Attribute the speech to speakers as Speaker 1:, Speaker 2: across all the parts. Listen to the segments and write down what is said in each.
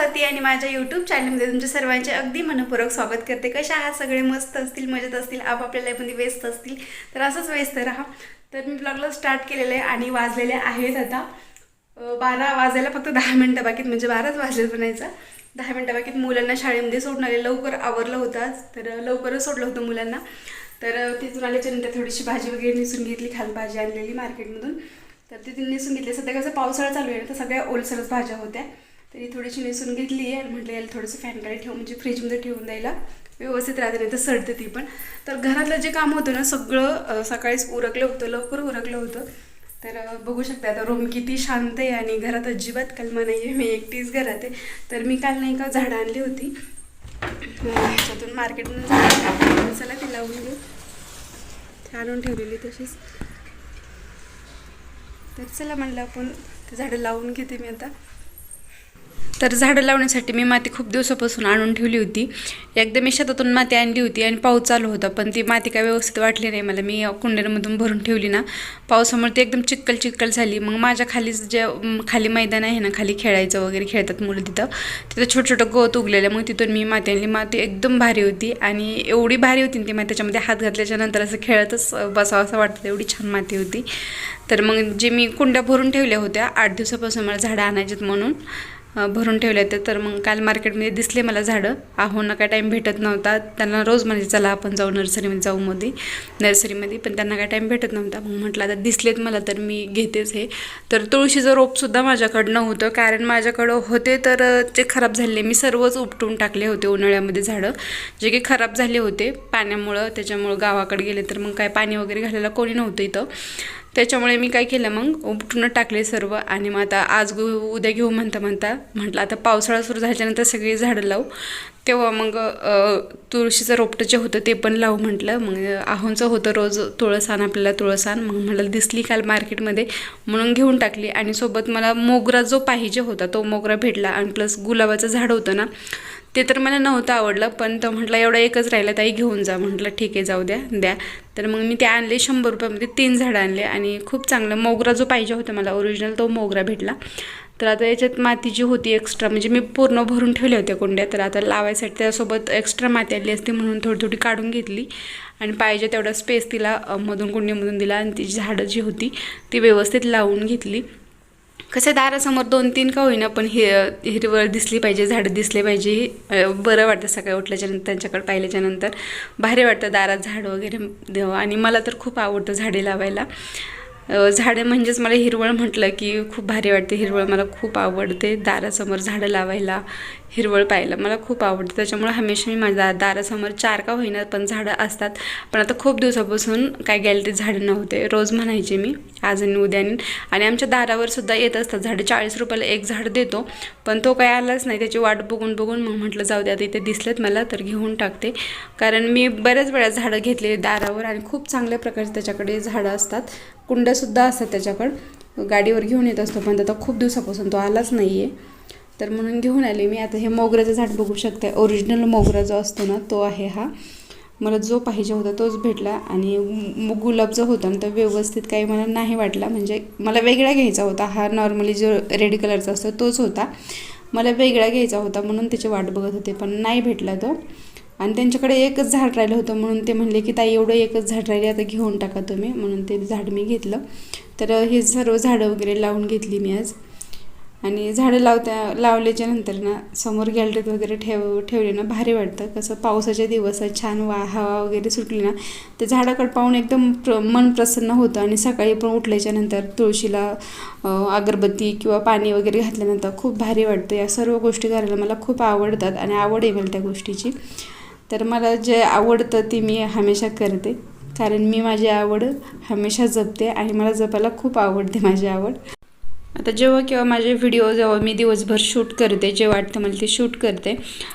Speaker 1: स्वाती आणि माझ्या यूट्यूब चॅनलमध्ये तुमच्या सर्वांचे अगदी मनपूर्वक स्वागत करते. कशा आहात? सगळे मस्त असतील मजेत असतील आपापल्या लाईफमध्ये व्यस्त असतील तर असंच व्यस्त राहा. तर मी ब्लॉगला स्टार्ट केलेलं आहे आणि वाजलेले आहेत आता बारा वाजायला फक्त दहा मिनटं बाकीत म्हणजे बाराच वाजले म्हणायचा. दहा मिनटं बाकीत मुलांना शाळेमध्ये सोडून आले. लवकर आवरलं होतं तर लवकरच सोडलं होतं मुलांना. तर तिथून तिथून आल्याच्यानंतर थोडीशी भाजी वगैरे निसून घेतली खाल भाजी आणलेली मार्केटमधून तर तिथून निसून घेतली. सध्या कसं पावसाळा चालू आहे ना तर सगळ्या ओलसरच भाज्या होत्या. तरी थोडीशी निसून घेतली आहे. आणि म्हटलं याला थोडंसं फॅनकडे ठेवून म्हणजे फ्रीजमध्ये ठेवून द्यायला. व्यवस्थित राहते नाही तर सडते ती पण. तर घरातलं जे काम होतं ना सगळं सकाळीच उरकलं होतं लवकर उरकलं होतं. तर बघू शकता आता रूम किती शांत आहे आणि घरात अजिबात कलमा नाही आहे मी एकटीच घरात आहे. तर मी काल नाही का झाडं आणली होती. ह्याच्यातून मार्केटमधून झाडं चला ती लावून घेऊ ती आणून ठेवलेली तशीच. तर चला म्हणलं आपण ते झाडं लावून घेते मी आता. तर झाडं लावण्यासाठी मी माती खूप दिवसापासून आणून ठेवली होती. एकदा मी शेतातून माती आणली होती आणि पाऊस चालू होता पण ती माती काय व्यवस्थित वाटली नाही मला. मी कुंड्यांमधून भरून ठेवली ना पावसामुळे ती एकदम चिक्कल चिक्कल झाली. मग माझ्या खाली जे खाली मैदान आहे ना खाली खेळायचं वगैरे खेळतात मुलं तिथं तिथं छोटं छोटं गवत उगलेलं. मग तिथून मी माती आणली. माती एकदम भारी होती आणि एवढी भारी होती ती माती त्याच्यामध्ये हात घातल्याच्या नंतर असं खेळतच बसावं असं वाटतं एवढी छान माती होती. तर मग जे मी कुंड्या भरून ठेवल्या होत्या आठ दिवसापासून मला झाडं आणायचीत म्हणून. भरून ठेवले होते. तर मग काल मार्केटमध्ये दिसले मला झाडं. आहोंना काय टाईम भेटत नव्हता. त्यांना रोज म्हणजे चला आपण जाऊ नर्सरीमध्ये जाऊ मध्ये नर्सरीमध्ये पण त्यांना काय टाईम भेटत नव्हता. मग म्हटलं आता दिसलेत मला तर मी घेतेच हे. तर तुळशीचं रोपसुद्धा माझ्याकडं नव्हतं. कारण माझ्याकडं होते तर जे ते खराब झाले मी सर्वच उपटून टाकले होते उन्हाळ्यामध्ये झाडं. जे की खराब झाले होते पाण्यामुळं. त्याच्यामुळं गावाकडे गेले तर मग काय पाणी वगैरे घालायला कोणी नव्हतं इथं. त्याच्यामुळे मी काय केलं मग उपटून टाकले सर्व आणि मग आता आज उद्या घेऊ म्हणता म्हणता. म्हटलं आता पावसाळा सुरू झाल्यानंतर सगळी झाडं लावू. तेव्हा मग तुळशीचं रोपटं जे होतं ते पण लावू म्हटलं. मग आहोंचं होतं रोज तुळसाण आपल्याला तुळसाण. मग म्हटलं दिसली काल मार्केटमध्ये. म्हणून घेऊन टाकली आणि सोबत मला मोगरा जो पाहिजे होता तो मोगरा भेटला. आणि प्लस गुलाबाचं झाड होतं ना ते तर मला नव्हतं आवडलं पण तो म्हटलं एवढा एकच राहिला ताई घेऊन जा. म्हटलं ठीक आहे जाऊ द्या द्या. तर मग मी ते आणले शंभर रुपयामध्ये तीन झाडं आणले आणि खूप चांगलं मोगरा जो पाहिजे होता मला ओरिजिनल तो मोगरा भेटला. तर आता याच्यात माती जी होती एक्स्ट्रा म्हणजे मी पूर्ण भरून ठेवल्या होत्या कुंड्या तर आता लावायसाठी त्यासोबत एक्स्ट्रा माती आली असती म्हणून थोडी थोडी काढून घेतली. आणि पाहिजे तेवढा स्पेस तिला मधून कुंडीमधून दिला आणि ती झाडं जी होती ती व्यवस्थित लावून घेतली. कसं दारासमोर दोन तीन का होईना पण हि हिरवळ दिसली पाहिजे झाडं दिसले पाहिजे हे, बरं वाटतं सकाळी उठल्याच्यानंतर त्यांच्याकडे पाहिल्याच्यानंतर. भारी वाटतं दारात झाडं वगैरे देव. आणि मला तर खूप आवडतं झाडे लावायला. झाडे म्हणजेच मला हिरवळ म्हटलं की खूप भारी वाटते. हिरवळ मला खूप आवडते. दारासमोर झाडं लावायला हिरवळ पाहायला मला खूप आवडते. त्याच्यामुळे हमेशा मी माझ्या दारासमोर चार का होईना पण झाडं असतात. पण आता खूप दिवसापासून काय गॅलरीत झाडं नव्हते. रोज म्हणायचे मी आज आणि उद्या आणि आमच्या दारावर सुद्धा येत असतात झाडं. चाळीस रुपयाला एक झाड देतो. पण तो काय आलाच नाही. त्याची वाट बघून बघून मग म्हटलं जाऊ द्या आता इथे दिसलेत मला तर घेऊन टाकते. कारण मी बऱ्याच वेळा झाडं घेतले दारावर आणि खूप चांगल्या प्रकारचे त्याच्याकडे झाडं असतात. कुंड्यासुद्धा असतात त्याच्याकडं. गाडीवर घेऊन येत असतो पण आता खूप दिवसापासून तो आलाच नाही आहे तर म्हणून घेऊन आले मी. आता हे मोगऱ्याचं झाड बघू शकते ओरिजिनल मोगरा जो असतो ना तो आहे हा. मला जो पाहिजे होता तोच भेटला आणि गुलाब जो होता ना तो व्यवस्थित काही मला नाही वाटला. म्हणजे मला वेगळा घ्यायचा होता. हा नॉर्मली जो रेड कलरचा असतो तोच होता. मला वेगळा घ्यायचा होता म्हणून त्याची वाट बघत होते पण नाही भेटला तो. आणि त्यांच्याकडे एकच झाड राहिलं होतं म्हणून ते म्हणले की ताई एवढं एकच झाड राहिले आता घेऊन टाका तुम्ही. म्हणून ते झाड मी घेतलं. तर हे सर्व झाडं वगैरे लावून घेतली मी आज. आणि झाडं लावता लावल्याच्या नंतर ना समोर गॅलरीत वगैरे ठेव ठेवले ना भारी वाटतं. कसं पावसाच्या दिवस आहे छान वा हवा वगैरे सुटली ना ते झाडाकडे पाहून एकदम प्र मन प्रसन्न होतं. आणि सकाळी पण उठल्याच्या नंतर तुळशीला अगरबत्ती किंवा पाणी वगैरे घातल्यानंतर खूप भारी वाटतं. या सर्व गोष्टी करायला मला खूप आवडतात. आणि आवड आहे मला त्या गोष्टीची. तर मला जे आवडतं ते मी हमेशा करते. कारण मी माझी आवड हमेशा जपते आणि मला जपायला खूप आवडते माझी आवड. आता जेव्हा केव्हा माझे व्हिडिओ जेव्हा मी दिवसभर शूट करते जे वाटतं मला ते शूट करते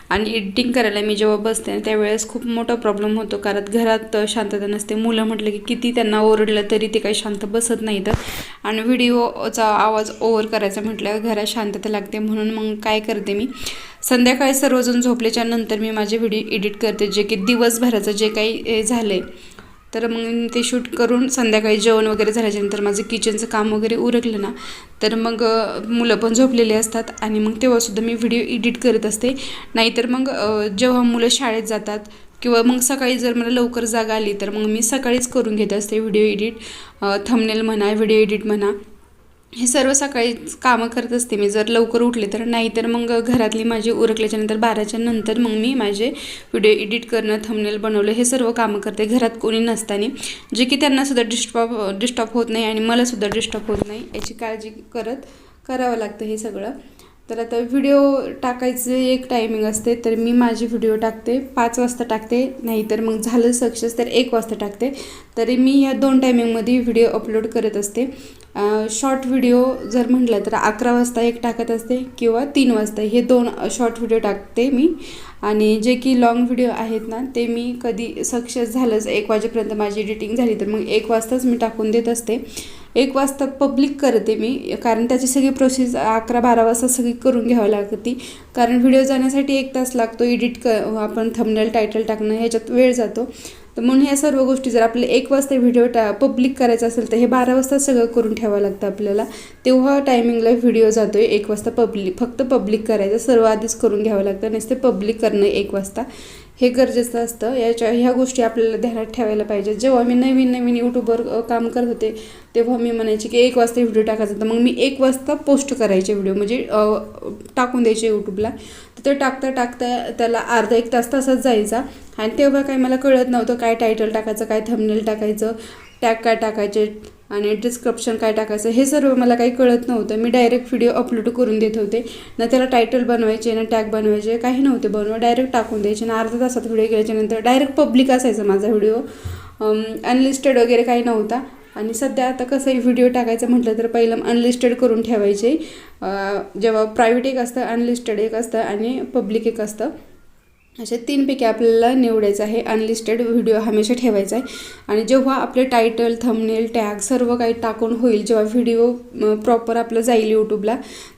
Speaker 1: आणि एडिटिंग करायला मी जेव्हा बसते त्यावेळेस खूप मोठा प्रॉब्लेम होतो. कारण घरात शांतता नसते. मुलं म्हटलं की किती त्यांना ओरडलं तरी ते काही शांत बसत नाहीत आणि व्हिडिओचा आवाज ओव्हर करायचा म्हटलं घरात शांतता लागते म्हणून मग काय करते मी? संध्याकाळी सर्वजण झोपल्याच्या नंतर मी माझे व्हिडिओ एडिट करते जे की दिवसभराचं जे काही झालं आहे तर मग ते शूट करून संध्याकाळी जेवण वगैरे झाल्याच्यानंतर माझं किचनचं काम वगैरे उरकलं ना तर मग मुलं पण झोपलेली असतात आणि मग तेव्हासुद्धा मी व्हिडिओ एडिट करत असते. नाहीतर मग जेव्हा मुलं शाळेत जातात किंवा मग सकाळी जर मला लवकर जागा आली तर मग मी सकाळीच करून घेत असते व्हिडिओ एडिट. थंबनेल म्हणा व्हिडिओ एडिट म्हणा. हे सर्व सकाळी कामं करत असते मी. जर लवकर उठले तर नाही तर मग घरातली माझी उरकल्याच्यानंतर बाराच्या नंतर मग मी माझे व्हिडिओ एडिट करणं थंबनेल बनवलं हे सर्व कामं करते. घरात कोणी नसताना. जे की त्यांनासुद्धा डिस्टर्ब डिस्टर्ब होत नाही आणि मलासुद्धा डिस्टर्ब होत नाही. याची काळजी करत करावं लागतं हे सगळं. तर आता व्हिडिओ टाकायचं एक टायमिंग असते तर मी माझी व्हिडिओ टाकते. पाच वाजता टाकते नाहीतर मग झालं सक्सेस तर एक वाजता टाकते. तरी मी ह्या दोन टायमिंगमध्ये व्हिडिओ अपलोड करत असते. शॉर्ट व्हिडिओ जर म्हटलं तर अकरा वाजता एक टाकत असते किंवा तीन वाजता. हे दोन शॉर्ट व्हिडिओ टाकते मी. आणि जे की लाँग व्हिडिओ आहेत ना ते मी कधी सक्सेस झालंच एक वाजेपर्यंत माझी एडिटिंग झाली तर मग एक वाजताच मी टाकून देत असते. एक वाजता पब्लिक करते मी कारण त्याची सगळी प्रोसेस अकरा बारा वाजता सगळी करून घ्यावी लागते. कारण व्हिडिओ जाण्यासाठी एक तास लागतो एडिट क आपण थंबनेल टायटल टाकणं ह्याच्यात वेळ जातो. तर म्हणून ह्या सर्व गोष्टी जर आपले एक वाजता व्हिडिओ टा पब्लिक करायचा असेल तर हे बारा वाजता सगळं करून ठेवावं लागतं आपल्याला. तेव्हा टायमिंगला व्हिडिओ जातो आहे एक वाजता पब्लिक फक्त पब्लिक करायचं सर्व आधीच करून घ्यावं लागतं नसते पब्लिक करणं एक वाजता. हे गरजेचं असतं. याच्या ह्या गोष्टी आपल्याला ध्यानात ठेवायला पाहिजे जेव्हा मी नवीन नवीन यूट्यूबवर काम करत होते तेव्हा मी म्हणायचे की एक वाजता व्हिडिओ टाकायचा तर मग मी एक वाजता पोस्ट करायचे व्हिडिओ म्हणजे टाकून द्यायचे यूट्यूबला तर ते टाकता टाकता त्याला अर्धा एक तास तसाच जायचा. आणि तेव्हा काही मला कळत नव्हतं काय टायटल टाकायचं काय थंबनेल टाकायचं टॅग काय टाकायचे. आणि डिस्क्रिप्शन काय टाकायचं हे सर्व मला काही कळत नव्हतं. मी डायरेक्ट व्हिडिओ अपलोड करून देत होते. ना त्याला टायटल बनवायचे ना टॅग बनवायचे काही नव्हते. बनवा डायरेक्ट टाकून द्यायचे ना अर्धा तासात व्हिडिओ केल्याच्यानंतर डायरेक्ट पब्लिक असायचा माझा व्हिडिओ अनलिस्टेड वगैरे काही नव्हता. आणि सध्या आता कसं आहे व्हिडिओ टाकायचं म्हटलं तर पहिलं अनलिस्टेड करून ठेवायचे. जेव्हा प्रायव्हेट एक असतं अनलिस्टेड एक असतं आणि पब्लिक एक असतं. अशा तीनपैकी आपल्याला निवडायचं आहे. अनलिस्टेड व्हिडिओ हमेशा ठेवायचा आहे. आणि जेव्हा आपले टायटल थंबनेल टॅग सर्व काही टाकून होईल जेव्हा व्हिडिओ प्रॉपर आपलं जाईल यूट्यूबला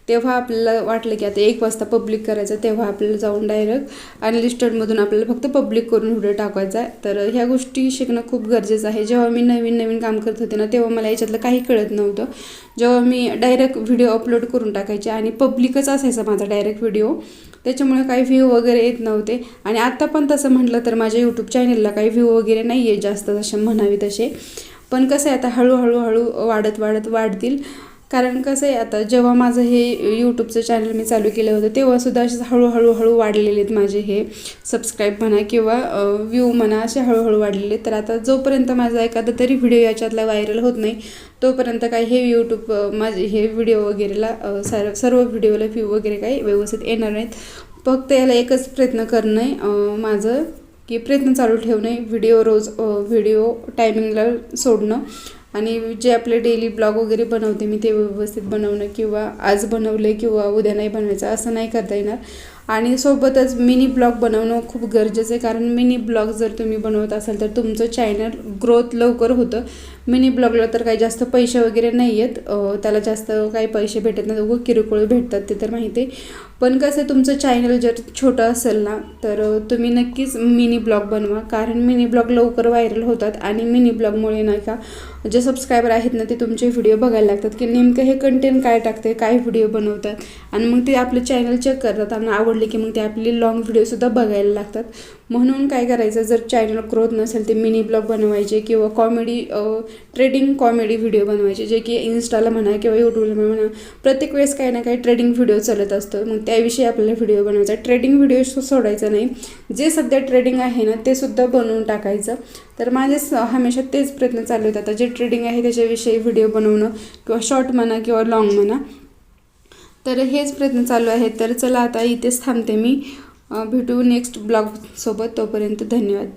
Speaker 1: तेव्हा आपल्याला वाटलं की आता एक वाजता पब्लिक करायचं तेव्हा आपल्याला जाऊन डायरेक्ट अनलिस्टेडमधून आपल्याला फक्त पब्लिक करून व्हिडिओ टाकायचा आहे. तर ह्या गोष्टी शिकणं खूप गरजेचं आहे. जेव्हा मी नवीन नवीन काम करत होते ना तेव्हा मला याच्यातलं काही कळत नव्हतं. जेव्हा मी डायरेक्ट व्हिडिओ अपलोड करून टाकायचे आणि पब्लिकच असायचा माझा डायरेक्ट व्हिडिओ त्याच्यामुळे काही व्ह्यू वगैरे येत नव्हते. आणि आत्ता पण तसं म्हटलं तर माझ्या यूट्यूब चॅनलला काही व्ह्यू वगैरे नाही आहे जास्त जसे म्हणावे तसे. पण कसं आहे आता हळूहळू हळू वाढत वाढत वाढतील. कारण कसं आहे आता जेव्हा माझं हे यूट्यूबचं चॅनल मी चालू केलं होतं तेव्हासुद्धा असे हळूहळू हळू वाढलेले आहेत माझे हे सबस्क्राईब म्हणा किंवा व्ह्यू म्हणा असे हळूहळू वाढलेले आहेत. तर आता जोपर्यंत माझा एखादा तरी व्हिडिओ याच्यातला व्हायरल होत नाही तोपर्यंत काही हे यूट्यूब माझे हे व्हिडिओ वगैरेला अ, सर्व व्हिडिओला व्ह्यू वगैरे काही व्यवस्थित येणार नाहीत. फक्त याला एकच प्रयत्न करणं आहे माझं की प्रयत्न चालू ठेवणे व्हिडिओ रोज व्हिडिओ टायमिंगला सोडणं. आणि जे आपले डेली ब्लॉग वगैरे बनवते मी ते व्यवस्थित बनवणं किंवा आज बनवले किंवा उद्या नाही बनवायचं असं नाही करता येणार. आणि सोबतच मिनी ब्लॉग बनवणं खूप गरजेचं आहे. कारण मिनी ब्लॉग जर तुम्ही बनवत असाल तर तुमचं चॅनल ग्रोथ लवकर होतं. मिनी ब्लॉगला तर काही जास्त पैसे वगैरे नाही आहेत त्याला जास्त काही पैसे भेटत नाही उगं किरकोळ भेटतात ते तर माहिती आहे. पण कसं तुमचं चॅनल जर छोटं असेल ना तर तुम्ही नक्कीच मिनी ब्लॉग बनवा. कारण मिनी ब्लॉग लवकर व्हायरल होतात. आणि मिनी ब्लॉगमुळे नाही का जे सबस्क्रायबर आहेत ना ते तुमचे व्हिडिओ बघायला लागतात. की नेमकं हे कंटेंट काय टाकते काय व्हिडिओ बनवतात. आणि मग ते आपलं चॅनल चेक करतात. आणि आवडले की मग ते आपले लॉंग व्हिडिओसुद्धा बघायला लागतात. म्हणून काय करायचं जर चॅनल ग्रोथ नसेल ते मिनी ब्लॉग बनवायचे किंवा कॉमेडी ट्रेडिंग कॉमेडी व्हिडिओ बनवायचे जे की इन्स्टाला म्हणा किंवा यूट्यूबला म्हणा. प्रत्येक वेळेस काही ना काही ट्रेडिंग व्हिडिओ चालत असतो. मग त्याविषयी आपल्याला व्हिडिओ बनवायचा. ट्रेडिंग व्हिडिओ सोडायचा नाही. जे सध्या ट्रेडिंग आहे ना ते सुद्धा बनवून टाकायचं. तर माझे स- हमेशा तेच प्रयत्न चालू आहेत आता. जे ट्रेडिंग आहे त्याच्याविषयी व्हिडिओ बनवणं किंवा शॉर्ट म्हणा किंवा लॉंग म्हणा तर हेच प्रयत्न चालू आहेत. तर चला आता इथेच थांबते मी. भेटू नेक्स्ट ब्लॉगसोबत तोपर्यंत धन्यवाद.